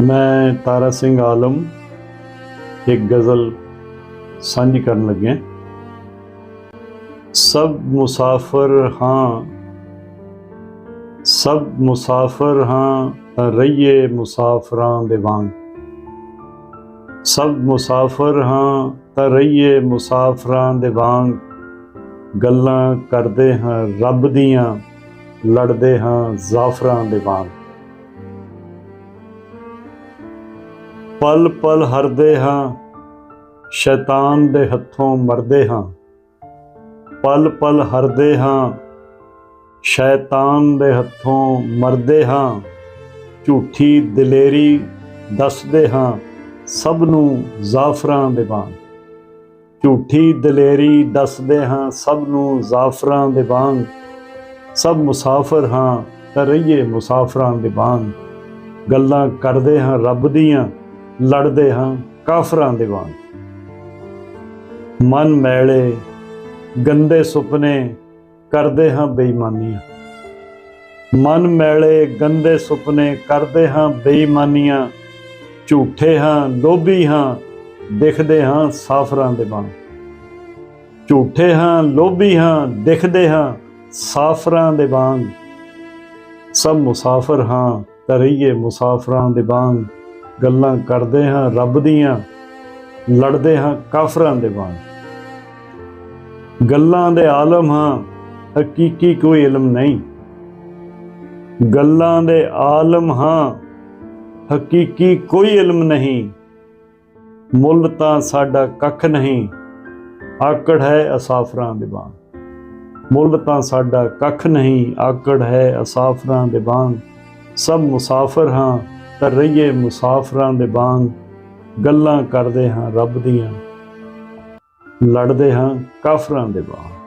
ਮੈਂ ਤਾਰਾ ਸਿੰਘ ਆਲਮ ਇੱਕ ਗਜ਼ਲ ਸਾਂਝੀ ਕਰਨ ਲੱਗਿਆ। ਸਭ ਮੁਸਾਫਰ ਹਾਂ, ਸਭ ਮੁਸਾਫਰ ਹਾਂ ਤਾਂ ਰਹੀਏ ਮੁਸਾਫਰਾਂ ਦੇ ਵਾਂਗ। ਸਭ ਮੁਸਾਫਰ ਹਾਂ ਤਾਂ ਰਹੀਏ ਮੁਸਾਫਰਾਂ ਦੇ ਵਾਂਗ। ਗੱਲਾਂ ਕਰਦੇ ਹਾਂ, ਰੱਬ ਦੀਆਂ, ਲੜਦੇ ਹਾਂ, ਜ਼ਾਫਰਾਂ ਦੇ ਵਾਂਗ। ਪਲ ਪਲ ਹਰਦੇ ਹਾਂ, ਸ਼ੈਤਾਨ ਦੇ ਹੱਥੋਂ ਮਰਦੇ ਹਾਂ। ਪਲ ਪਲ ਹਰਦੇ ਹਾਂ, ਸ਼ੈਤਾਨ ਦੇ ਹੱਥੋਂ ਮਰਦੇ ਹਾਂ। ਝੂਠੀ ਦਲੇਰੀ ਦੱਸਦੇ ਹਾਂ, ਸਭ ਨੂੰ ਜ਼ਾਫਰਾਂ ਦੇ ਵਾਂਗ ਝੂਠੀ ਦਲੇਰੀ ਦੱਸਦੇ ਹਾਂ, ਸਭ ਨੂੰ ਜ਼ਾਫਰਾਂ ਦੇ ਵਾਂਗ ਸਭ ਮੁਸਾਫਰ ਹਾਂ, ਤਾਂ ਰਹੀਏ ਮੁਸਾਫਰਾਂ ਦੇ ਵਾਂਗ ਗੱਲਾਂ ਕਰਦੇ ਹਾਂ ਰੱਬ ਦੀਆਂ ਲੜਦੇ ਹਾਂ ਕਾਫਰਾਂ ਦੇ ਵਾਂਗ। ਮਨ ਮੈਲੇ, ਗੰਦੇ ਸੁਪਨੇ ਕਰਦੇ ਹਾਂ ਬੇਈਮਾਨੀਆਂ। ਮਨ ਮੈਲੇ, ਗੰਦੇ ਸੁਪਨੇ ਕਰਦੇ ਹਾਂ ਬੇਈਮਾਨੀਆਂ। ਝੂਠੇ ਹਾਂ, ਲੋਭੀ ਹਾਂ, ਦਿਖਦੇ ਹਾਂ ਸਾਫਰਾਂ ਦੇ ਵਾਂਗ। ਝੂਠੇ ਹਾਂ, ਲੋਭੀ ਹਾਂ, ਦਿਖਦੇ ਹਾਂ ਸਾਫਰਾਂ ਦੇ ਵਾਂਗ। ਸਭ ਮੁਸਾਫਰ ਹਾਂ ਤਾਂ ਮੁਸਾਫਰਾਂ ਦੇ ਵਾਂਗ। ਗੱਲਾਂ ਕਰਦੇ ਹਾਂ, ਰੱਬ ਦੀਆਂ, ਲੜਦੇ ਹਾਂ, ਕਾਫਰਾਂ ਦੇ ਵਾਂਗ। ਗੱਲਾਂ ਦੇ ਆਲਮ ਹਾਂ, ਹਕੀਕੀ ਕੋਈ ਇਲਮ ਨਹੀਂ। ਗੱਲਾਂ ਦੇ ਆਲਮ ਹਾਂ, ਹਕੀਕੀ ਕੋਈ ਇਲਮ ਨਹੀਂ। ਮੁੱਲ ਤਾਂ ਸਾਡਾ ਕੱਖ ਨਹੀਂ, ਆਕੜ ਹੈ ਅਸਾਫਰਾਂ ਦੇ ਵਾਂਗ। ਮੁੱਲ ਤਾਂ ਸਾਡਾ ਕੱਖ ਨਹੀਂ, ਆਕੜ ਹੈ ਅਸਾਫਰਾਂ ਦੇ ਵਾਂਗ। ਸਭ ਮੁਸਾਫਰ ਹਾਂ ਤਾਂ ਰਹੀਏ ਮੁਸਾਫਰਾਂ ਦੇ ਵਾਂਗ, ਗੱਲਾਂ ਕਰਦੇ ਹਾਂ ਰੱਬ ਦੀਆਂ, ਲੜਦੇ ਹਾਂ ਕਾਫਰਾਂ ਦੇ ਵਾਂਗ।